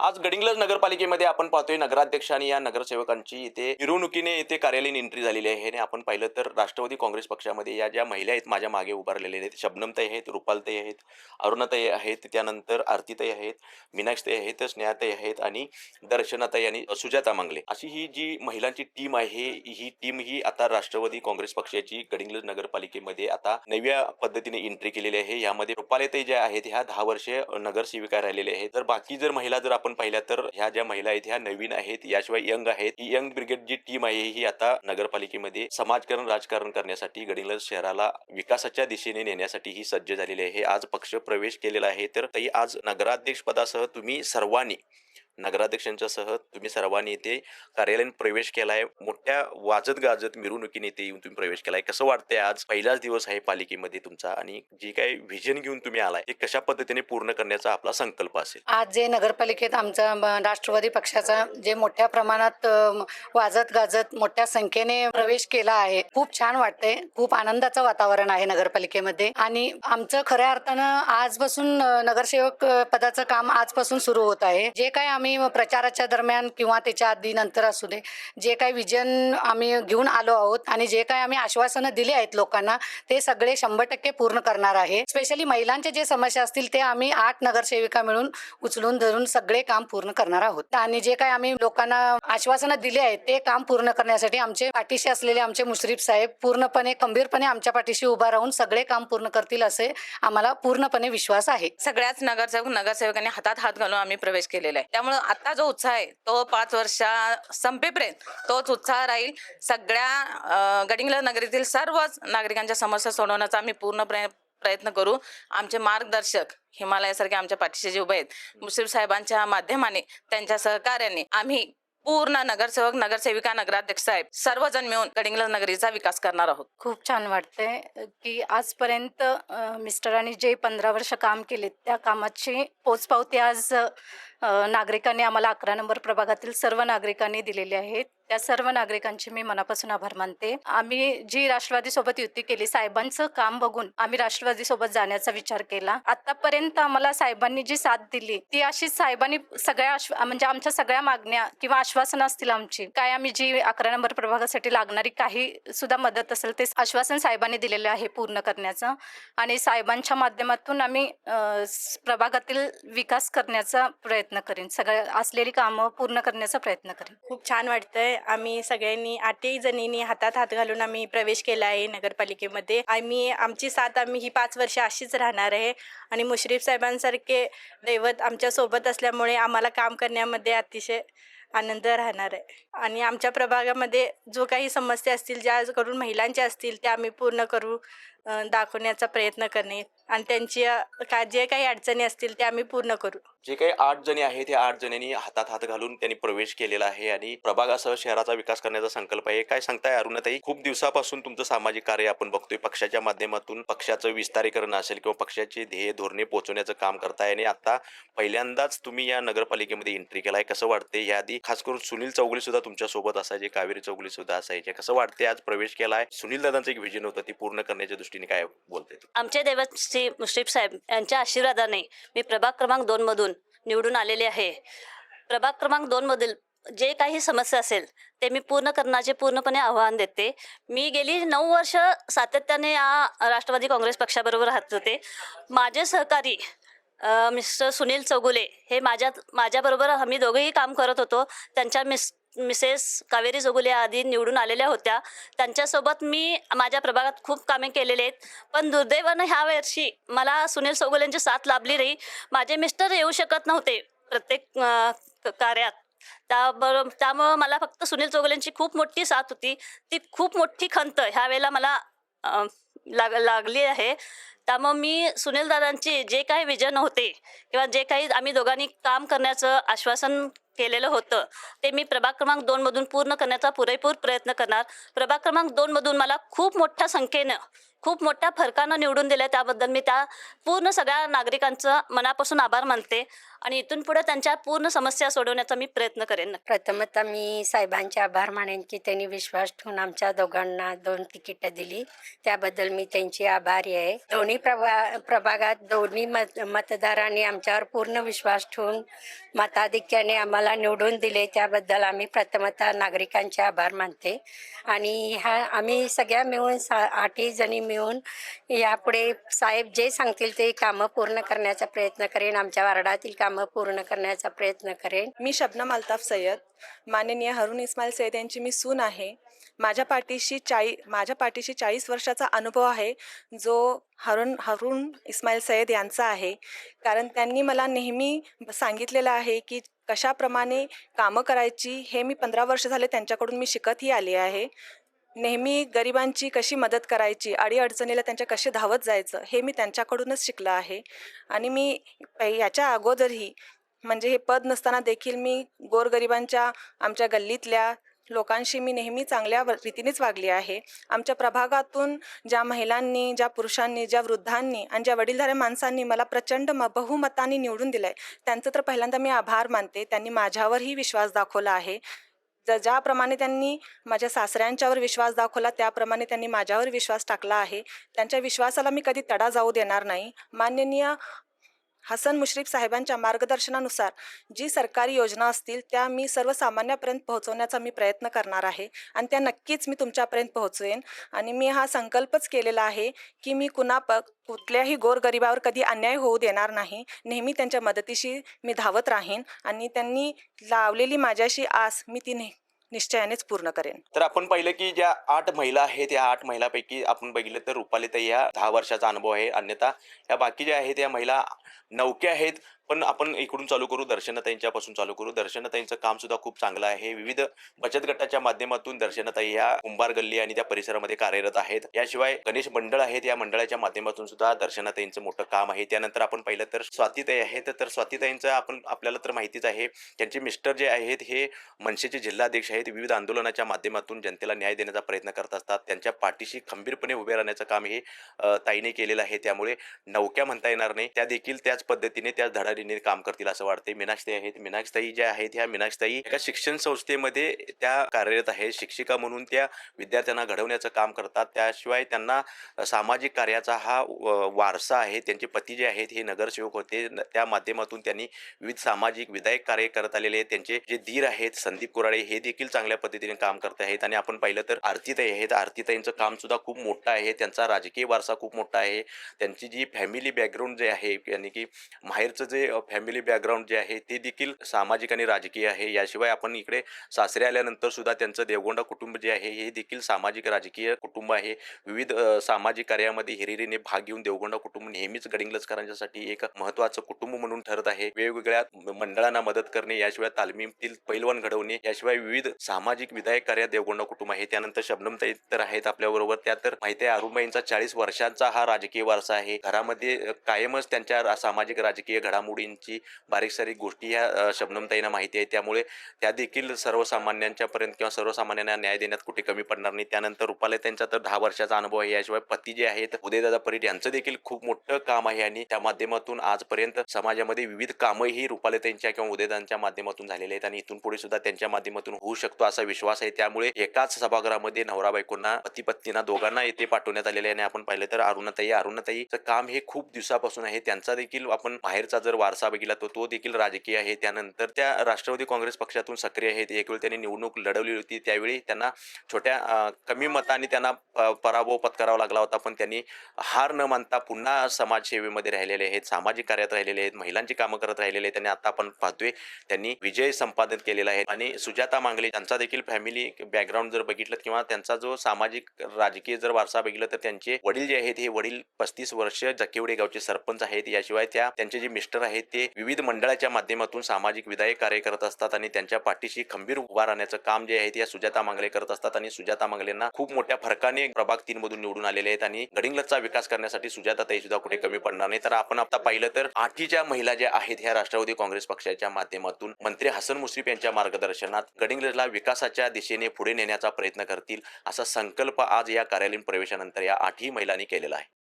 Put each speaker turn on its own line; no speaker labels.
आज गडिंग्लज नगरपालिकेमध्ये आपण पाहतोय नगराध्यक्ष आणि या नगरसेवकांची इथे मिरवणुकीने इथे कार्यालयीन एंट्री झालेली आहे. आणि आपण पाहिलं तर राष्ट्रवादी काँग्रेस पक्षामध्ये या ज्या महिला आहेत माझ्या मागे उभारलेल्या आहेत. शबनमताई आहेत रुपालताई आहेत अरुणाताई आहेत त्यानंतर आरतीताई आहेत मीनाक्षताई आहेत स्नेहाताई आहेत आणि दर्शनाताई आणि सुजाता मांगले. अशी ही जी महिलांची टीम आहे ही टीम ही आता राष्ट्रवादी काँग्रेस पक्षाची गडिंग्लज नगरपालिकेमध्ये आता नव्या पद्धतीने एंट्री केलेली आहे. यामध्ये रुपालेताई ज्या आहेत ह्या दहा वर्षे नगरसेविका राहिलेल्या आहेत. तर बाकी जर महिला जर आपण पाहिल्या तर ह्या ज्या महिला आहेत ह्या नवीन आहेत याशिवाय यंग आहेत. ही यंग ब्रिगेड जी टीम आहे ही आता नगरपालिकेमध्ये समाजकरण राजकारण करण्यासाठी गडिंगलज शहराला विकासाच्या दिशेने नेण्यासाठी ही सज्ज झालेली आहे. आज पक्ष प्रवेश केलेला आहे. तर आज नगराध्यक्ष पदासह तुम्ही सर्वांनी नगराध्यक्षांच्या सह तुम्ही सर्वांनी इथे कार्यालयीन प्रवेश केलाय. मोठ्या वाजत गाजत मिरवणुकीने इथे येऊन तुम्ही प्रवेश केलाय. कसं वाटतंय आज? पहिलाच दिवस आहे पालिकेमध्ये तुमचा आणि जी काही व्हिजन घेऊन तुम्ही आलाय ते कशा पद्धतीने पूर्ण करण्याचा आपला संकल्प असेल?
आज जे नगरपालिकेत आमचा राष्ट्रवादी पक्षाचा जे मोठ्या प्रमाणात वाजत गाजत मोठ्या संख्येने प्रवेश केला आहे खूप छान वाटतंय. खूप आनंदाचं वातावरण आहे नगरपालिकेमध्ये. आणि आमचं खऱ्या अर्थानं आजपासून नगरसेवक पदाचं काम आजपासून सुरू होत आहे. जे काय आम्ही प्रचाराच्या दरम्यान किंवा त्याच्या आधी नंतर असू दे जे काही विजन आम्ही घेऊन आलो आहोत आणि जे काही आम्ही आश्वासनं दिली आहेत लोकांना ते सगळे शंभर टक्के पूर्ण करणार आहे. स्पेशली महिलांच्या जे समस्या असतील ते आम्ही आठ नगरसेविका मिळून उचलून धरून सगळे काम पूर्ण करणार आहोत. आणि जे काही आम्ही लोकांना आश्वासनं दिली आहेत ते काम पूर्ण करण्यासाठी आमचे पाठीशी असलेले आमचे मुश्रीफ साहेब पूर्णपणे खंबीरपणे आमच्या पाठीशी उभा राहून सगळे काम पूर्ण करतील असे आम्हाला पूर्णपणे विश्वास आहे.
सगळ्याच नगरसेवक नगरसेवकांनी हातात हात घालून आम्ही प्रवेश केलेला आहे. त्यामुळे आता जो उत्साह आहे तो पाच वर्षा संपेपर्यंत तोच उत्साह राहील. सगळ्या गडिंगला नगरीतील सर्वच नागरिकांच्या समस्या सोडवण्याचा आम्ही पूर्ण प्रय- प्रयत्न करू. आमचे मार्गदर्शक हिमालयासारखे आमच्या पाठीशी जे उभे आहेत मुश्रीफ साहेबांच्या माध्यमाने त्यांच्या सहकार्याने आम्ही पूर्ण नगरसेवक नगरसेविका नगराध्यक्ष साहेब सर्वजण मिळून गडिंग्लज नगरीचा विकास करणार आहोत.
खूप छान वाटतंय की आजपर्यंत मिस्टरांनी जे पंधरा वर्ष काम केले त्या कामाची पोचपावती आज नागरिकांनी आम्हाला अकरा नंबर प्रभागातील सर्व नागरिकांनी दिलेले आहेत. त्या सर्व नागरिकांचे मी मनापासून आभार मानते. आम्ही जी राष्ट्रवादी सोबत युती केली साहेबांचं काम बघून आम्ही राष्ट्रवादी सोबत जाण्याचा विचार केला. आतापर्यंत आम्हाला साहेबांनी जी साथ दिली ती अशी साहेबांनी सगळ्या म्हणजे आमच्या सगळ्या मागण्या किंवा आश्वासनं असतील आमची काय आम्ही जी अकरा नंबर प्रभागासाठी लागणारी काही सुद्धा मदत असेल ते आश्वासन साहेबांनी दिलेलं आहे पूर्ण करण्याचं. आणि साहेबांच्या माध्यमातून आम्ही प्रभागातील विकास करण्याचा प्रयत्न प्रयत्न करेन. सगळं असलेली कामं पूर्ण करण्याचा प्रयत्न करेन.
खूप छान वाटतंय. आम्ही सगळ्यांनी आठही जणींनी हातात हात घालून आम्ही प्रवेश केला आहे नगरपालिकेमध्ये. आम्ही आमची साथ आम्ही ही पाच वर्ष अशीच राहणार आहे. आणि मुश्रीफ साहेबांसारखे दैवत आमच्यासोबत असल्यामुळे आम्हाला काम करण्यामध्ये अतिशय आनंद राहणार आहे. आणि आमच्या प्रभागामध्ये जो काही समस्या असतील ज्या करून महिलांच्या असतील त्या आम्ही पूर्ण करू दाखवण्याचा प्रयत्न करणे आणि त्यांची अ, का जे काही अडचणी असतील त्या आम्ही पूर्ण करू.
जे काही आठ जणी आहेत त्या आठ जणींनी हातात हात घालून त्यांनी प्रवेश केलेला आहे आणि प्रभागासह शहराचा विकास करण्याचा संकल्प आहे. काय सांगताय अरुणाताई? खूप दिवसापासून तुमचं सामाजिक कार्य आपण बघतोय. पक्षाच्या माध्यमातून पक्षाचं विस्तारीकरण असेल किंवा पक्षाचे ध्येय धोरणे पोहोचवण्याचं काम करताय आणि आता पहिल्यांदाच तुम्ही या नगरपालिकेमध्ये एंट्री केलाय. कसं वाटते याआधी खास करून सुनील चौगुले सुद्धा तुमच्यासोबत असायचे कावेरी चौगुले सुद्धा असायचे. कसं वाटते आज प्रवेश केलाय? सुनील दादांचं एक व्हिजन होतं ती पूर्ण करण्याच्या दृष्टीने काय बोलते
आमचे दैवत श्री मुश्रीफ साहेब यांच्या आशीर्वादाने मी प्रभाग क्रमांक दोन मधून निवडून आलेले आहे. प्रभाग क्रमांक दोन मधील जे काही समस्या असेल ते मी पूर्ण करण्याचे पूर्णपणे आव्हान देते. मी गेली नऊ वर्ष सातत्याने या राष्ट्रवादी काँग्रेस पक्षाबरोबर राहत होते. माझे सहकारी मिस्टर सुनील चौगुले हे माझ्या माझ्याबरोबर आम्ही दोघेही काम करत होतो. त्यांच्या मिस मिसेस कावेरी जोगुले आधी निवडून आलेल्या होत्या. त्यांच्यासोबत मी माझ्या प्रभागात खूप कामे केलेली आहेत. पण दुर्दैवानं ह्या वर्षी मला सुनील सोगुलेंची साथ लाभली नाही. माझे मिस्टर येऊ शकत नव्हते प्रत्येक कार्यात. त्याबरोबर त्यामुळं मला फक्त सुनील चौगुलेंची खूप मोठी साथ होती. ती खूप मोठी खंत ह्या वेळेला मला लाग लागली आहे. त्यामुळं मी सुनील दादांची जे काही विजन होते किंवा जे काही आम्ही दोघांनी काम करण्याचं आश्वासन केलेलं होतं. ते मी प्रभाग क्रमांक दोनमधून पूर्ण करण्याचा पुरेपूर प्रयत्न करणार. प्रभाग क्रमांक दोनमधून मला खूप मोठ्या संख्येनं खूप मोठ्या फरकानं निवडून दिलं त्याबद्दल मी त्या पूर्ण सगळ्या नागरिकांचं मनापासून आभार मानते आणि इथून पुढे त्यांच्या पूर्ण समस्या सोडवण्याचा मी प्रयत्न करेन.
प्रथमतः मी साहेबांचे आभार मानेन की त्यांनी विश्वास ठेवून आमच्या दोघांना दोन तिकीटं दिली. त्याबद्दल मी त्यांची आभारी आहे. दोन्ही प्रभा प्रभागात दोन्ही मत मतदारांनी आमच्यावर पूर्ण विश्वास ठेवून मताधिक्याने आम्हाला निवडून दिले. त्याबद्दल आम्ही प्रथमतः नागरिकांचे आभार मानते. आणि ह्या आम्ही सगळ्या मिळून सा आठही जणी मिळून यापुढे साहेब जे सांगतील ते कामं पूर्ण करण्याचा प्रयत्न करेन. आमच्या वार्डातील कामं पूर्ण करण्याचा प्रयत्न करेन.
मी शबनम अल्ताफ सय्यद. माननीय हरुण इस्माईल सय्यद यांची मी सून आहे. माझ्या पाठीशी चाळी माझ्या पाठीशी चाळीस वर्षाचा अनुभव आहे जो हरुण हरुण इस्माईल सय्यद यांचा आहे. कारण त्यांनी मला नेहमी सांगितलेलं आहे की कशाप्रमाणे कामं करायची हे मी पंधरा वर्ष झाले त्यांच्याकडून मी शिकतही आले आहे. नेहमी गरिबांची कशी मदत करायची अडीअडचणीला त्यांच्या कसे धावत जायचं हे मी त्यांच्याकडूनच शिकलं आहे. आणि मी याच्या अगोदरही म्हणजे हे पद नसताना देखील मी गोरगरिबांच्या आमच्या गल्लीतल्या लोकांशी मी नेहमी चांगल्या रीतीनेच वागली आहे. आमच्या प्रभागातून ज्या महिलांनी ज्या पुरुषांनी ज्या वृद्धांनी आणि ज्या वडीलधाऱ्या माणसांनी मला प्रचंड म बहुमताने निवडून दिलं आहे त्यांचं तर पहिल्यांदा मी आभार मानते. त्यांनी माझ्यावरही विश्वास दाखवला आहे. ज ज्याप्रमाणे त्यांनी माझ्या सासऱ्यांच्यावर विश्वास दाखवला त्याप्रमाणे त्यांनी माझ्यावर विश्वास टाकला आहे. त्यांच्या विश्वासाला मी कधी तडा जाऊ देणार नाही. माननीय हसन मुश्रीफ साहेबांच्या मार्गदर्शनानुसार जी सरकारी योजना असतील त्या मी सर्वसामान्यापर्यंत पोहोचवण्याचा मी प्रयत्न करणार आहे आणि त्या नक्कीच मी तुमच्यापर्यंत पोहोचवेन. आणि मी हा संकल्पच केलेला आहे की मी कुणा प कुठल्याही गोरगरिबावर कधी अन्याय होऊ देणार नाही. नेहमी त्यांच्या मदतीशी मी धावत राहीन आणि त्यांनी लावलेली माझ्याशी आस मी ती निश्चयानेच पूर्ण करेन.
तर आपण पाहिलं की ज्या आठ महिला आहेत या आठ महिलापैकी आपण बघितलं तर रुपालीताई या दहा वर्षाचा अनुभव आहे. अन्यथा या बाकी ज्या आहेत या महिला नौक्या आहेत पण आपण इकडून चालू करू दर्शनताईंच्यापासून चालू करू. दर्शनताईंचं काम सुद्धा खूप चांगलं आहे. विविध बचत गटाच्या माध्यमातून दर्शनताई या कुंभार गल्ली आणि त्या परिसरामध्ये कार्यरत आहेत. याशिवाय गणेश मंडळ आहेत. या मंडळाच्या माध्यमातून सुद्धा दर्शनताईंचं मोठं काम आहे. त्यानंतर आपण पाहिलं तर स्वातीताई आहेत. तर स्वातीताईंचं आपण आपल्याला तर माहितीच आहे. त्यांचे मिस्टर जे आहेत हे मनसेचे जिल्हाध्यक्ष आहेत. विविध आंदोलनाच्या माध्यमातून जनतेला न्याय देण्याचा प्रयत्न करत असतात. त्यांच्या पाठीशी खंबीरपणे उभे राहण्याचं काम हे ताईने केलेलं आहे. त्यामुळे नौक्या म्हणता येणार नाही. त्या देखील त्याच पद्धतीने त्याच धडाडीने काम करतील असं वाटते मीनाक्षताई आहेत. मीनाक्षताई ज्या आहेत ह्या मीनाक्षताई एका शिक्षण संस्थेमध्ये त्या कार्यरत आहेत. शिक्षिका म्हणून त्या विद्यार्थ्यांना घडवण्याचं काम करतात. त्याशिवाय त्यांना सामाजिक कार्याचा हा व- वारसा आहे. त्यांचे पती जे आहेत हे नगरसेवक होते. त्या माध्यमातून त्यांनी विविध सामाजिक विधायक कार्य करत आलेले आहेत. त्यांचे जे धीर आहेत संदीप कुराळे हे देखील चांगल्या पद्धतीने काम करत आहेत. आणि आपण पाहिलं तर आरतीताई आहेत. आरतीताईंचं काम सुद्धा खूप मोठं आहे. त्यांचा राजकीय वारसा खूप मोठा आहे. त्यांची जी फॅमिली बॅकग्राऊंड जे आहे यानी की माहेरचं जे फॅमिली बॅकग्राऊंड जे आहे ते देखील सामाजिक आणि राजकीय आहे. याशिवाय आपण इकडे सासरे आल्यानंतर सुद्धा त्यांचं देवगोंडा कुटुंब जे आहे हे देखील सामाजिक राजकीय कुटुंब आहे. विविध सामाजिक कार्यामध्ये हिरिरीने भाग घेऊन देवगोंडा कुटुंब नेहमीच गडिंग्लजकरांच्यासाठी एक महत्वाचं कुटुंब म्हणून ठरत आहे. वेगवेगळ्या मंडळांना मदत करणे याशिवाय तालमीतील पैलवान घडवणे याशिवाय विविध सामाजिक विधायक कार्यात देवगोंडा कुटुंब आहे. त्यानंतर शबनमताई तर आहेत आपल्याबरोबर. त्या तर माहिती आहे अरुणबाईंचा चाळीस वर्षांचा हा राजकीय वारसा आहे. घरामध्ये कायमच त्यांच्या सामाजिक राजकीय घडामोडींची बारीक सारीक गोष्टी ह्या शबनमताईंना माहिती आहे. त्यामुळे त्या देखील सर्वसामान्यांच्यापर्यंत किंवा सर्वसामान्यांना न्याय देण्यात कुठे कमी पडणार नाही. त्यानंतर रुपाले त्यांचा तर दहा वर्षाचा अनुभव आहे. याशिवाय पती जे आहेत उदयदादा परीट यांचं देखील खूप मोठं काम आहे. आणि त्या माध्यमातून आजपर्यंत समाजामध्ये विविध कामंही रुपाले त्यांच्या किंवा उदयदांच्या माध्यमातून झालेले आहेत. आणि इथून पुढे सुद्धा त्यांच्या माध्यमातून होऊ शकतो असा विश्वास आहे. त्यामुळे एकाच सभागृहामध्ये नवरा बायकोंना पती पत्नींना दोघांना येथे पाठवण्यात आलेले आहे. आणि आपण पाहिलं तर अरुणाताई अरुणाताईचं काम हे खूप दिवसापासून आहे. त्यांचा देखील आपण बाहेरचा जर वारसा बघितला तर तो देखील राजकीय आहे. त्यानंतर त्या राष्ट्रवादी काँग्रेस पक्षातून सक्रिय आहेत. एक वेळ त्यांनी निवडणूक लढवली होती. त्यावेळी त्यांना छोट्या कमी मताने त्यांना पराभव पत्करावा लागला होता. पण त्यांनी हार न मानता पुन्हा समाजसेवेमध्ये राहिलेले आहेत. सामाजिक कार्यात राहिलेले आहेत. महिलांची कामं करत राहिलेले आहेत. त्यांनी आता आपण पाहतोय त्यांनी विजय संपादन केलेला आहे. आणि सुजाता मांगले त्यांचा देखील फॅमिली बॅकग्राऊंड जर बघितलं किंवा त्यांचा जो सामाजिक राजकीय जर वारसा बघितलं तर त्यांचे वडील जे आहेत हे वडील पस्तीस वर्ष जकेवडे गावचे सरपंच आहेत. याशिवाय त्या त्यांचे जे मिस्टर आहेत आहे ते विविध मंडळाच्या माध्यमातून सामाजिक विधायक कार्य करत असतात आणि त्यांच्या पाठीशी खंबीर उभा राहण्याचं काम जे आहे ते या सुजाता मांगले करत असतात आणि सुजाता मांगलेंना खूप मोठ्या फरकाने प्रभाग तीन मधून निवडून आलेले आहेत आणि गडिंगलचा विकास करण्यासाठी सुजाता ताई सुद्धा कुठे कमी पडणार नाही. तर आपण आता पाहिलं तर आठीच्या महिला ज्या आहेत ह्या राष्ट्रवादी काँग्रेस पक्षाच्या माध्यमातून मंत्री हसन मुश्रीफ यांच्या मार्गदर्शनात गडिंगलजला विकासाच्या दिशेने पुढे नेण्याचा प्रयत्न करतील असा संकल्प आज या कार्यालयीन प्रवेशानंतर या आठही महिलांनी केलेला आहे.